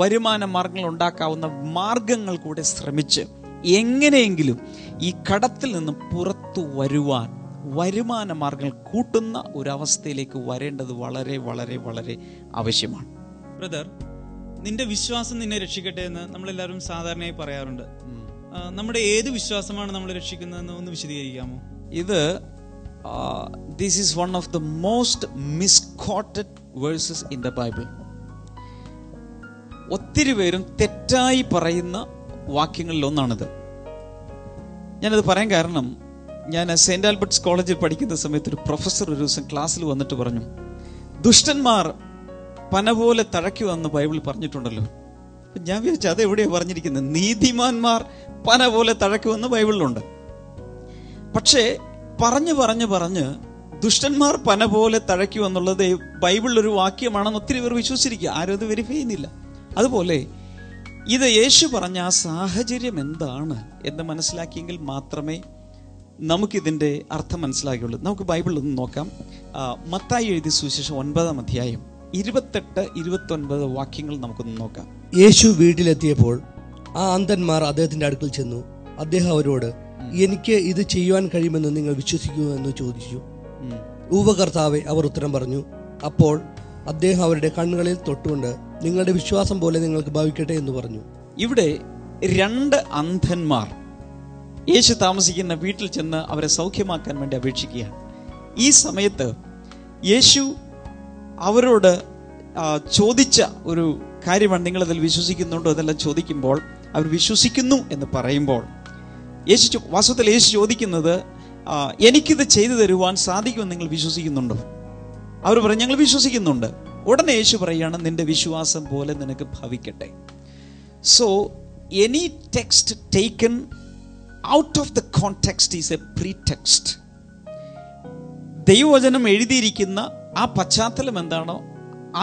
വരുമാന മാർഗങ്ങൾ ഉണ്ടാക്കാവുന്ന മാർഗങ്ങൾ കൂടെ ശ്രമിച്ച് എങ്ങനെയെങ്കിലും ഈ കടത്തിൽ നിന്ന് പുറത്തു വരുവാൻ വരുമാന മാർഗങ്ങൾ കൂട്ടുന്ന ഒരവസ്ഥയിലേക്ക് വരേണ്ടത് വളരെ വളരെ വളരെ ആവശ്യമാണ് ബ്രദർ നിന്റെ വിശ്വാസം നിന്നെ രക്ഷിക്കട്ടെ എന്ന് നമ്മളെല്ലാവരും സാധാരണയായി പറയാറുണ്ട് നമ്മുടെ ഏത് വിശ്വാസമാണ് നമ്മൾ രക്ഷിക്കുന്നതെന്ന് ഒന്ന് വിശദീകരിക്കാമോ ഇത് this is one of the most misquoted verses in the Bible ഒത്തിരി പേരും തെറ്റായി പറയുന്ന വാക്യങ്ങളിൽ ഒന്നാണിത് ഞാനത് പറയാൻ കാരണം ഞാൻ സെന്റ് ആൽബർട്ട്സ് കോളേജിൽ പഠിക്കുന്ന സമയത്ത് ഒരു പ്രൊഫസർ ഒരു ദിവസം ക്ലാസ്സിൽ വന്നിട്ട് പറഞ്ഞു ദുഷ്ടന്മാർ പന പോലെ തഴയ്ക്കുവെന്ന് ബൈബിൾ പറഞ്ഞിട്ടുണ്ടല്ലോ ഞാൻ വിചാരിച്ചു അതെവിടെയാണ് പറഞ്ഞിരിക്കുന്നത് നീതിമാന്മാർ പന പോലെ തഴയ്ക്കുമെന്ന് ബൈബിളിലുണ്ട് പക്ഷേ പറഞ്ഞു പറഞ്ഞു പറഞ്ഞ് ദുഷ്ടന്മാർ പന പോലെ ബൈബിളിൽ ഒരു വാക്യമാണെന്ന് ഒത്തിരി പേർ വിശ്വസിച്ചിരിക്കുക ആരും അത് വെരിഫൈ ചെയ്യുന്നില്ല അതുപോലെ ഇത് യേശു പറഞ്ഞ ആ സാഹചര്യം എന്താണ് എന്ന് മനസ്സിലാക്കിയെങ്കിൽ മാത്രമേ നമുക്കിതിൻ്റെ അർത്ഥം മനസ്സിലാക്കിയുള്ളൂ നമുക്ക് ബൈബിളിൽ ഒന്ന് നോക്കാം മത്തായി എഴുതിയ സുവിശേഷം ഒൻപതാം അധ്യായം ഇരുപത്തെട്ട് ഇരുപത്തൊൻപത് വാക്യങ്ങൾ നമുക്കൊന്ന് നോക്കാം യേശു വീട്ടിലെത്തിയപ്പോൾ ആ അന്ധന്മാർ അദ്ദേഹത്തിന്റെ അടുക്കൽ ചെന്നു അദ്ദേഹം അവരോട് എനിക്ക് ഇത് ചെയ്യുവാൻ കഴിയുമെന്ന് നിങ്ങൾ വിശ്വസിക്കുമോ എന്ന് ചോദിച്ചു ഉപകർത്താവെ അവർ ഉത്തരം പറഞ്ഞു അപ്പോൾ അദ്ദേഹം അവരുടെ കണ്ണുകളിൽ തൊട്ടുകൊണ്ട് നിങ്ങളുടെ വിശ്വാസം പോലെ നിങ്ങൾക്ക് ഭാവിക്കട്ടെ എന്ന് പറഞ്ഞു ഇവിടെ രണ്ട് അന്ധന്മാർ യേശു താമസിക്കുന്ന വീട്ടിൽ ചെന്ന് അവരെ സൗഖ്യമാക്കാൻ വേണ്ടി അപേക്ഷിക്കുകയാണ് ഈ സമയത്ത് യേശു അവരോട് ചോദിച്ച ഒരു കാര്യമാണ് അതിൽ വിശ്വസിക്കുന്നുണ്ടോ എന്നെല്ലാം ചോദിക്കുമ്പോൾ അവർ വിശ്വസിക്കുന്നു എന്ന് പറയുമ്പോൾ യേശു വാസ്തവത്തിൽ യേശു ചോദിക്കുന്നത് എനിക്കിത് ചെയ്തു തരുവാൻ സാധിക്കുമെന്ന് നിങ്ങൾ വിശ്വസിക്കുന്നുണ്ടോ അവർ പറഞ്ഞു ഞങ്ങൾ വിശ്വസിക്കുന്നുണ്ട് ഉടനെ യേശു പറയാണ് നിന്റെ വിശ്വാസം പോലെ നിനക്ക് ഭവിക്കട്ടെ so any text taken out of the context is a pretext ദൈവവചനം എഴുതിയിരിക്കുന്ന ആ പശ്ചാത്തലം എന്താണോ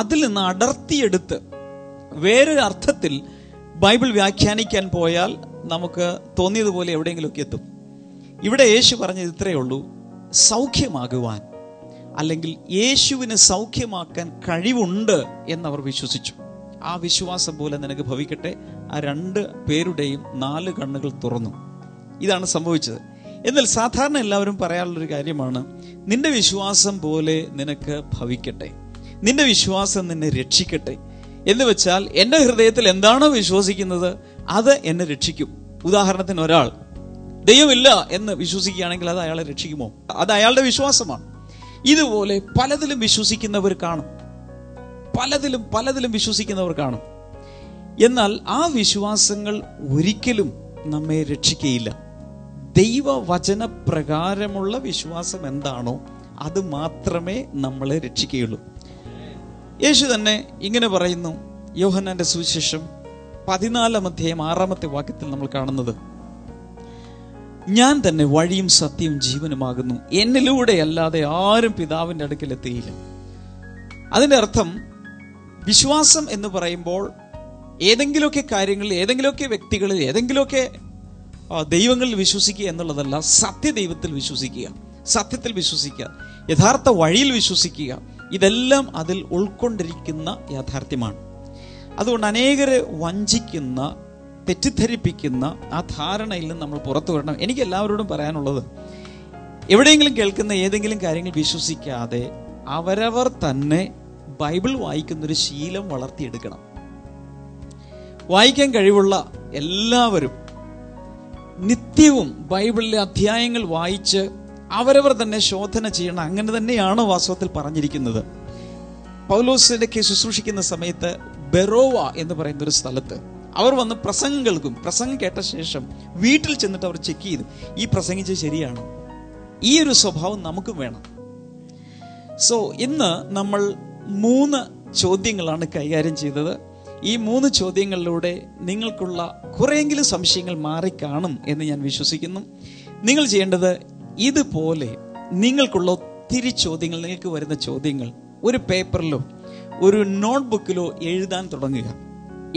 അതിൽ നിന്ന് അടർത്തിയെടുത്ത് വേറൊരു അർത്ഥത്തിൽ ബൈബിൾ വ്യാഖ്യാനിക്കാൻ പോയാൽ നമുക്ക് തോന്നിയതുപോലെ എവിടെയെങ്കിലുമൊക്കെ എത്തും ഇവിടെ യേശു പറഞ്ഞത് ഇത്രയേ ഉള്ളൂ സൗഖ്യമാകുവാൻ അല്ലെങ്കിൽ യേശുവിന് സൗഖ്യമാക്കാൻ കഴിവുണ്ട് എന്നവർ വിശ്വസിച്ചു ആ വിശ്വാസം പോലെ നിനക്ക് ഭവിക്കട്ടെ ആ രണ്ട് പേരുടെയും നാല് കണ്ണുകൾ തുറന്നു ഇതാണ് സംഭവിച്ചത് എന്നാൽ സാധാരണ എല്ലാവരും പറയാനുള്ളൊരു കാര്യമാണ് നിന്റെ വിശ്വാസം പോലെ നിനക്ക് ഭവിക്കട്ടെ നിന്റെ വിശ്വാസം നിന്നെ രക്ഷിക്കട്ടെ എന്ന് വെച്ചാൽ എൻ്റെ ഹൃദയത്തിൽ എന്താണോ വിശ്വസിക്കുന്നത് അത് എന്നെ രക്ഷിക്കും ഉദാഹരണത്തിന് ഒരാൾ ദൈവമില്ല എന്ന് വിശ്വസിക്കുകയാണെങ്കിൽ അത് അയാളെ രക്ഷിക്കുമോ അത് അയാളുടെ വിശ്വാസമാണ് ഇതുപോലെ പലതിലും വിശ്വസിക്കുന്നവർ കാണും പലതിലും പലതിലും വിശ്വസിക്കുന്നവർ കാണും എന്നാൽ ആ വിശ്വാസങ്ങൾ ഒരിക്കലും നമ്മെ രക്ഷിക്കയില്ല ദൈവവചനപ്രകാരമുള്ള വിശ്വാസം എന്താണോ അത് മാത്രമേ നമ്മളെ രക്ഷിക്കുകയുള്ളൂ യേശു തന്നെ ഇങ്ങനെ പറയുന്നു യോഹന്നാന്റെ സുവിശേഷം പതിനാലാം അധ്യായം ആറാമത്തെ വാക്യത്തിൽ നമ്മൾ കാണുന്നത് ഞാൻ തന്നെ വഴിയും സത്യവും ജീവനുമാകുന്നു എന്നിലൂടെ അല്ലാതെ ആരും പിതാവിൻ്റെ അടുക്കൽ എത്തിയില്ല അതിൻ്റെ അർത്ഥം വിശ്വാസം എന്ന് പറയുമ്പോൾ ഏതെങ്കിലുമൊക്കെ കാര്യങ്ങളിൽ ഏതെങ്കിലുമൊക്കെ വ്യക്തികളിൽ ഏതെങ്കിലുമൊക്കെ ദൈവങ്ങളിൽ വിശ്വസിക്കുക എന്നുള്ളതല്ല സത്യദൈവത്തിൽ വിശ്വസിക്കുക സത്യത്തിൽ വിശ്വസിക്കുക യഥാർത്ഥ വഴിയിൽ വിശ്വസിക്കുക ഇതെല്ലാം അതിൽ ഉൾക്കൊണ്ടിരിക്കുന്ന യാഥാർത്ഥ്യമാണ് അതുകൊണ്ട് അനേകരെ വഞ്ചിക്കുന്ന തെറ്റിദ്ധരിപ്പിക്കുന്ന ആ ധാരണയിൽ നിന്ന് നമ്മൾ പുറത്തു വരണം എനിക്ക് എല്ലാവരോടും പറയാനുള്ളത് എവിടെയെങ്കിലും കേൾക്കുന്ന ഏതെങ്കിലും കാര്യങ്ങൾ വിശ്വസിക്കാതെ അവരവർ തന്നെ ബൈബിൾ വായിക്കുന്നൊരു ശീലം വളർത്തിയെടുക്കണം വായിക്കാൻ കഴിവുള്ള എല്ലാവരും നിത്യവും ബൈബിളിലെ അധ്യായങ്ങൾ വായിച്ച് അവരവർ തന്നെ ശോധന ചെയ്യണം അങ്ങനെ തന്നെയാണ് വാസ്തവത്തിൽ പറഞ്ഞിരിക്കുന്നത് കേസ് ശുശ്രൂഷിക്കുന്ന സമയത്ത് ബെറോവ എന്ന് പറയുന്ന ഒരു സ്ഥലത്ത് അവർ വന്ന് പ്രസംഗങ്ങൾക്കും പ്രസംഗം കേട്ട ശേഷം വീട്ടിൽ ചെന്നിട്ട് അവർ ചെക്ക് ചെയ്തു ഈ പ്രസംഗിച്ച് ശരിയാണ് ഈ ഒരു സ്വഭാവം നമുക്കും വേണം സോ ഇന്ന് നമ്മൾ മൂന്ന് ചോദ്യങ്ങളാണ് കൈകാര്യം ചെയ്തത് ഈ മൂന്ന് ചോദ്യങ്ങളിലൂടെ നിങ്ങൾക്കുള്ള കുറേയെങ്കിലും സംശയങ്ങൾ മാറിക്കാണും എന്ന് ഞാൻ വിശ്വസിക്കുന്നു നിങ്ങൾ ചെയ്യേണ്ടത് ഇതുപോലെ നിങ്ങൾക്കുള്ള ഒത്തിരി ചോദ്യങ്ങൾ നിങ്ങൾക്ക് വരുന്ന ചോദ്യങ്ങൾ ഒരു പേപ്പറിലോ ഒരു നോട്ട്ബുക്കിലോ എഴുതാൻ തുടങ്ങുക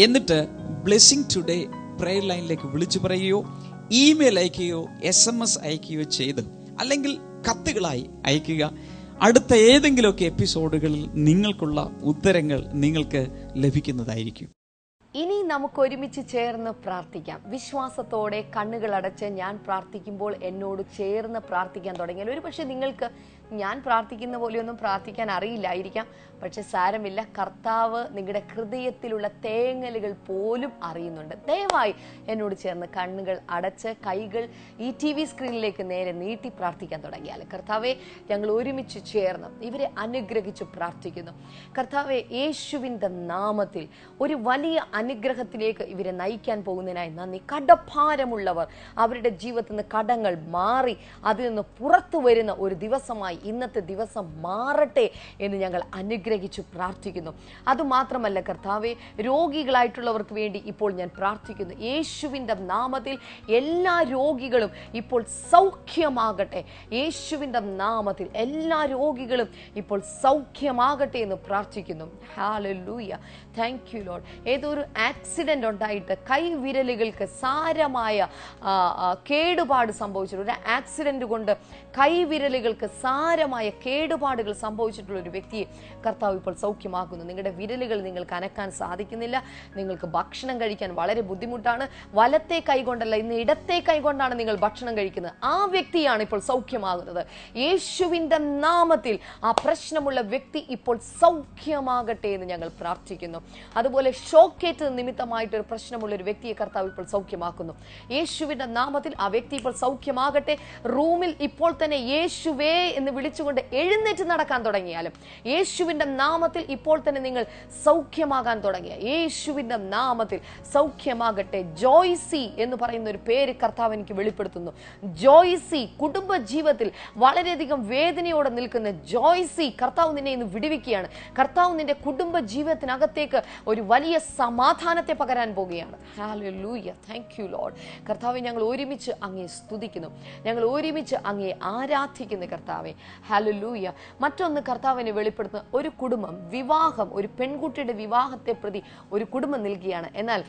എന്നിട്ട് ബ്ലെസ്സിങ് ടുഡേ പ്രെയർ ലൈനിലേക്ക് വിളിച്ചു പറയുകയോ ഇമെയിൽ അയക്കുകയോ എസ് എം എസ് അയക്കുകയോ ചെയ്ത് അല്ലെങ്കിൽ കത്തുകളായി അയക്കുക അടുത്ത ഏതെങ്കിലുമൊക്കെ എപ്പിസോഡുകളിൽ നിങ്ങൾക്കുള്ള ഉത്തരങ്ങൾ നിങ്ങൾക്ക് ലഭിക്കുന്നതായിരിക്കും ഇനി നമുക്ക് ഒരുമിച്ച് ചേർന്ന് പ്രാർത്ഥിക്കാം വിശ്വാസത്തോടെ കണ്ണുകൾ അടച്ച് ഞാൻ പ്രാർത്ഥിക്കുമ്പോൾ എന്നോട് ചേർന്ന് പ്രാർത്ഥിക്കാൻ തുടങ്ങിയാൽ ഒരുപക്ഷെ നിങ്ങൾക്ക് ഞാൻ പ്രാർത്ഥിക്കുന്ന പോലെയൊന്നും പ്രാർത്ഥിക്കാൻ അറിയില്ലായിരിക്കാം പക്ഷെ സാരമില്ല കർത്താവ് നിങ്ങളുടെ ഹൃദയത്തിലുള്ള തേങ്ങലുകൾ പോലും അറിയുന്നുണ്ട് ദയവായി എന്നോട് ചേർന്ന് കണ്ണുകൾ അടച്ച് കൈകൾ ഈ ടി വി സ്ക്രീനിലേക്ക് നേരെ നീട്ടി പ്രാർത്ഥിക്കാൻ തുടങ്ങിയാൽ കർത്താവെ ഞങ്ങൾ ഒരുമിച്ച് ചേർന്ന് ഇവരെ അനുഗ്രഹിച്ചു പ്രാർത്ഥിക്കുന്നു കർത്താവെ യേശുവിൻ്റെ നാമത്തിൽ ഒരു വലിയ അനുഗ്രഹത്തിലേക്ക് ഇവരെ നയിക്കാൻ പോകുന്നതിനായി നന്ദി കടഭാരമുള്ളവർ അവരുടെ ജീവിതത്തിൽ നിന്ന് കടങ്ങൾ മാറി അതിൽ നിന്ന് പുറത്തു വരുന്ന ഒരു ദിവസമായി ഇന്നത്തെ ദിവസം മാറട്ടെ എന്ന് ഞങ്ങൾ അനുഗ്രഹിച്ചു പ്രാർത്ഥിക്കുന്നു അതുമാത്രമല്ല കർത്താവെ രോഗികളായിട്ടുള്ളവർക്ക് വേണ്ടി ഇപ്പോൾ ഞാൻ പ്രാർത്ഥിക്കുന്നു യേശുവിൻ്റെ നാമത്തിൽ എല്ലാ രോഗികളും ഇപ്പോൾ സൗഖ്യമാകട്ടെ യേശുവിൻ്റെ നാമത്തിൽ എല്ലാ രോഗികളും ഇപ്പോൾ സൗഖ്യമാകട്ടെ എന്ന് പ്രാർത്ഥിക്കുന്നു ഹാലൂയ താങ്ക് യു ലോഡ് ഏതൊരു ആക്സിഡൻ്റ് ഉണ്ടായിട്ട് കൈവിരലുകൾക്ക് സാരമായ കേടുപാട് സംഭവിച്ചിട്ടുണ്ട് ഒരു ആക്സിഡൻ്റ് കൊണ്ട് കൈവിരലുകൾക്ക് സാ സാരമായ കേടുപാടുകൾ സംഭവിച്ചിട്ടുള്ള ഒരു വ്യക്തിയെ കർത്താവ് ഇപ്പോൾ സൗഖ്യമാക്കുന്നു നിങ്ങളുടെ വിരലുകൾ നിങ്ങൾക്ക് അനക്കാൻ സാധിക്കുന്നില്ല നിങ്ങൾക്ക് ഭക്ഷണം കഴിക്കാൻ വളരെ ബുദ്ധിമുട്ടാണ് വലത്തെ കൈകൊണ്ടല്ല ഇന്ന് ഇടത്തെ കൈകൊണ്ടാണ് നിങ്ങൾ ഭക്ഷണം കഴിക്കുന്നത് ആ വ്യക്തിയാണ് ഇപ്പോൾ സൗഖ്യമാകുന്നത് യേശുവിൻ്റെ നാമത്തിൽ ആ പ്രശ്നമുള്ള വ്യക്തി ഇപ്പോൾ സൗഖ്യമാകട്ടെ എന്ന് ഞങ്ങൾ പ്രാർത്ഥിക്കുന്നു അതുപോലെ ഷോക്കേറ്റ് നിമിത്തമായിട്ട് ഒരു പ്രശ്നമുള്ള ഒരു വ്യക്തിയെ കർത്താവ് ഇപ്പോൾ സൗഖ്യമാക്കുന്നു യേശുവിൻ്റെ നാമത്തിൽ ആ വ്യക്തി ഇപ്പോൾ സൗഖ്യമാകട്ടെ റൂമിൽ ഇപ്പോൾ തന്നെ യേശുവേ എന്ന് വിളിച്ചുകൊണ്ട് എഴുന്നേറ്റ് നടക്കാൻ തുടങ്ങിയാലും യേശുവിൻ്റെ നാമത്തിൽ ഇപ്പോൾ തന്നെ നിങ്ങൾ സൗഖ്യമാകാൻ തുടങ്ങിയ യേശുവിൻ്റെ നാമത്തിൽ സൗഖ്യമാകട്ടെ ജോയ്സി എന്ന് പറയുന്ന ഒരു പേര് കർത്താവ് എനിക്ക് വെളിപ്പെടുത്തുന്നു ജോയ്സി കുടുംബ ജീവിതത്തിൽ വളരെയധികം വേദനയോടെ നിൽക്കുന്ന ജോയ്സി കർത്താവ് നിന്നെ ഇന്ന് വിടുവിക്കുകയാണ് കർത്താവ് നിന്റെ കുടുംബ ജീവിതത്തിനകത്തേക്ക് ഒരു വലിയ സമാധാനത്തെ പകരാൻ പോവുകയാണ് ഹാലോ ലൂയ താങ്ക് യു ലോഡ് കർത്താവ് ഞങ്ങൾ ഒരുമിച്ച് അങ്ങേ സ്തുതിക്കുന്നു ഞങ്ങൾ ഒരുമിച്ച് അങ്ങേ ആരാധിക്കുന്നു കർത്താവെ ഹലലൂയ മറ്റൊന്ന് കർത്താവിനെ വെളിപ്പെടുത്തുന്ന ഒരു കുടുംബം വിവാഹം ഒരു പെൺകുട്ടിയുടെ വിവാഹത്തെ പ്രതി ഒരു കുടുംബം നൽകിയാണ് എന്നാൽ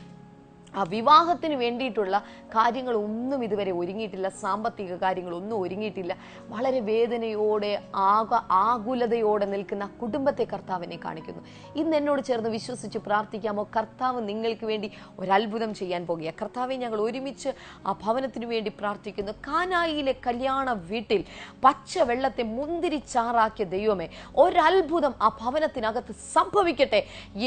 ആ വിവാഹത്തിന് വേണ്ടിയിട്ടുള്ള കാര്യങ്ങൾ ഒന്നും ഇതുവരെ ഒരുങ്ങിയിട്ടില്ല സാമ്പത്തിക കാര്യങ്ങളൊന്നും ഒരുങ്ങിയിട്ടില്ല വളരെ വേദനയോടെ ആക ആകുലതയോടെ നിൽക്കുന്ന കുടുംബത്തെ കർത്താവിനെ കാണിക്കുന്നു ഇന്ന് എന്നോട് ചേർന്ന് വിശ്വസിച്ച് പ്രാർത്ഥിക്കാമോ കർത്താവ് നിങ്ങൾക്ക് വേണ്ടി ഒരത്ഭുതം ചെയ്യാൻ പോകുക കർത്താവെ ഞങ്ങൾ ഒരുമിച്ച് ആ ഭവനത്തിന് വേണ്ടി പ്രാർത്ഥിക്കുന്നു കാനായിയിലെ കല്യാണ വീട്ടിൽ പച്ച വെള്ളത്തെ ചാറാക്കിയ ദൈവമേ ഒരത്ഭുതം ആ ഭവനത്തിനകത്ത് സംഭവിക്കട്ടെ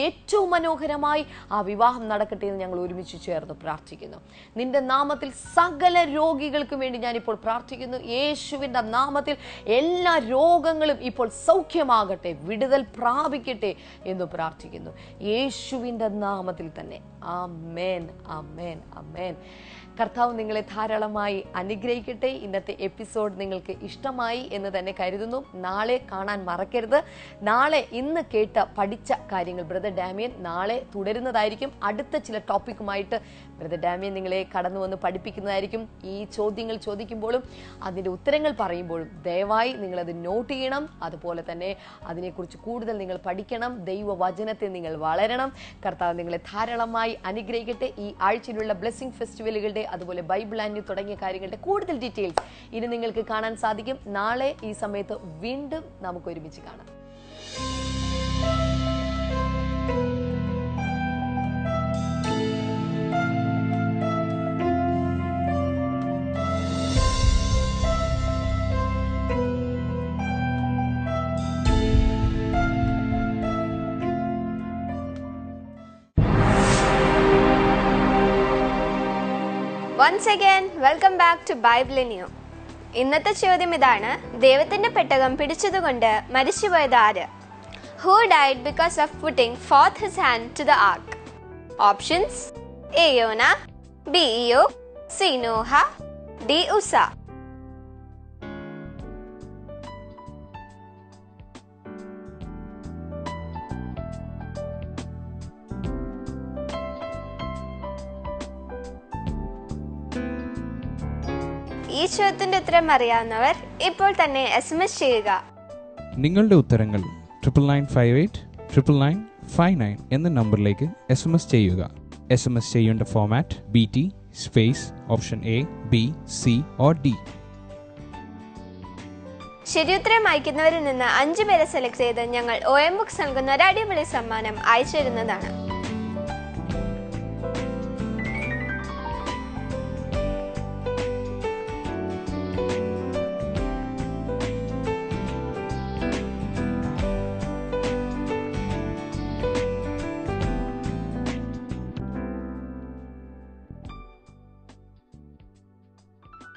ഏറ്റവും മനോഹരമായി ആ വിവാഹം നടക്കട്ടെ എന്ന് ഞങ്ങൾ ഒരുമിച്ച് ഒരുമിച്ച് ചേർന്ന് പ്രാർത്ഥിക്കുന്നു നിന്റെ നാമത്തിൽ സകല രോഗികൾക്കും വേണ്ടി ഞാനിപ്പോൾ പ്രാർത്ഥിക്കുന്നു യേശുവിൻ്റെ നാമത്തിൽ എല്ലാ രോഗങ്ങളും ഇപ്പോൾ സൗഖ്യമാകട്ടെ വിടുതൽ പ്രാപിക്കട്ടെ എന്ന് പ്രാർത്ഥിക്കുന്നു യേശുവിൻ്റെ നാമത്തിൽ തന്നെ ആ മേൻ ആ മേൻ ആ മേൻ കർത്താവ് നിങ്ങളെ ധാരാളമായി അനുഗ്രഹിക്കട്ടെ ഇന്നത്തെ എപ്പിസോഡ് നിങ്ങൾക്ക് ഇഷ്ടമായി എന്ന് തന്നെ കരുതുന്നു നാളെ കാണാൻ മറക്കരുത് നാളെ ഇന്ന് കേട്ട പഠിച്ച കാര്യങ്ങൾ ബ്രദർ ഡാമിയൻ നാളെ തുടരുന്നതായിരിക്കും അടുത്ത ചില ടോപ്പിക്കുമായിട്ട് ബ്രദർ ഡാമിയൻ നിങ്ങളെ കടന്നു വന്ന് പഠിപ്പിക്കുന്നതായിരിക്കും ഈ ചോദ്യങ്ങൾ ചോദിക്കുമ്പോഴും അതിൻ്റെ ഉത്തരങ്ങൾ പറയുമ്പോഴും ദയവായി നിങ്ങളത് നോട്ട് ചെയ്യണം അതുപോലെ തന്നെ അതിനെക്കുറിച്ച് കൂടുതൽ നിങ്ങൾ പഠിക്കണം ദൈവവചനത്തെ നിങ്ങൾ വളരണം കർത്താവ് നിങ്ങളെ ധാരാളമായി അനുഗ്രഹിക്കട്ടെ ഈ ആഴ്ചയിലുള്ള ബ്ലെസ്സിംഗ് ഫെസ്റ്റിവലുകളുടെ അതുപോലെ ബൈബിൾ ആൻഡ് തുടങ്ങിയ കാര്യങ്ങളുടെ കൂടുതൽ ഡീറ്റെയിൽസ് ഇനി നിങ്ങൾക്ക് കാണാൻ സാധിക്കും നാളെ ഈ സമയത്ത് വീണ്ടും നമുക്ക് ഒരുമിച്ച് കാണാം Once again welcome back to Bible new ഇന്നത്തെ ചോദ്യം ഇതാണ് ദൈവത്തിന്റെ പെട്ടകം പിടിച്ചതുകൊണ്ട് മരിച്ചുപോയത് ആര് Who died because of putting forth his hand to the ark? Options A. Yonah, B. Eo, C. Noah, D. ഈ ചോദ്യത്തിന്റെ ഉത്തരം അറിയാവുന്നവർ ഇപ്പോൾ തന്നെ എസ് എം എസ് ചെയ്യുക നിങ്ങളുടെ ഉത്തരങ്ങൾ triple nine five eight triple nine five nine എന്ന നമ്പറിലേക്ക് എസ് എം എസ് ചെയ്യുക എസ് എം എസ് ചെയ്യേണ്ട format B T space option A B C or D ശരിയുത്തരം അയക്കുന്നവരിൽ നിന്ന് അഞ്ചു പേരെ സെലക്ട് ചെയ്ത് ഞങ്ങൾ ഒ എം ബുക്സ് നൽകുന്ന ഒരു അടിപൊളി സമ്മാനം അയച്ചിരുന്നതാണ്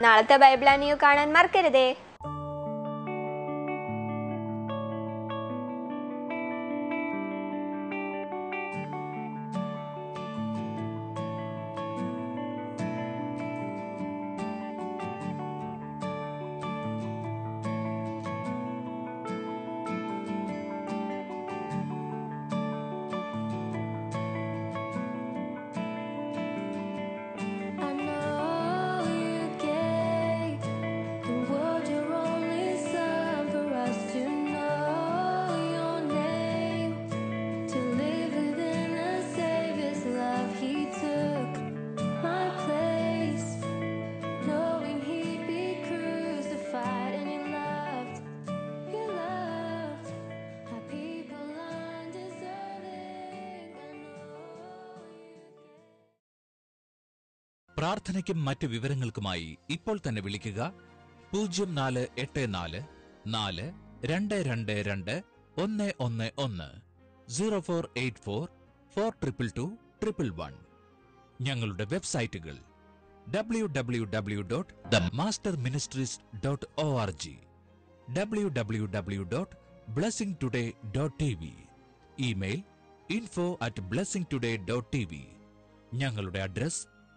നാളത്തെ ബൈബിൾ അന്യൂ കാണാൻ മറക്കരുതേ പ്രാർത്ഥനയ്ക്കും മറ്റ് വിവരങ്ങൾക്കുമായി ഇപ്പോൾ തന്നെ വിളിക്കുക പൂജ്യം നാല് എട്ട് നാല് നാല് രണ്ട് രണ്ട് രണ്ട് ഒന്ന് ഒന്ന് ഒന്ന് zero four eight four four triple two triple one ഞങ്ങളുടെ വെബ്സൈറ്റുകൾ W W W dot the master ministries dot O R G W W W dot blessing today dot T V email info at blessing today dot T V ഞങ്ങളുടെ address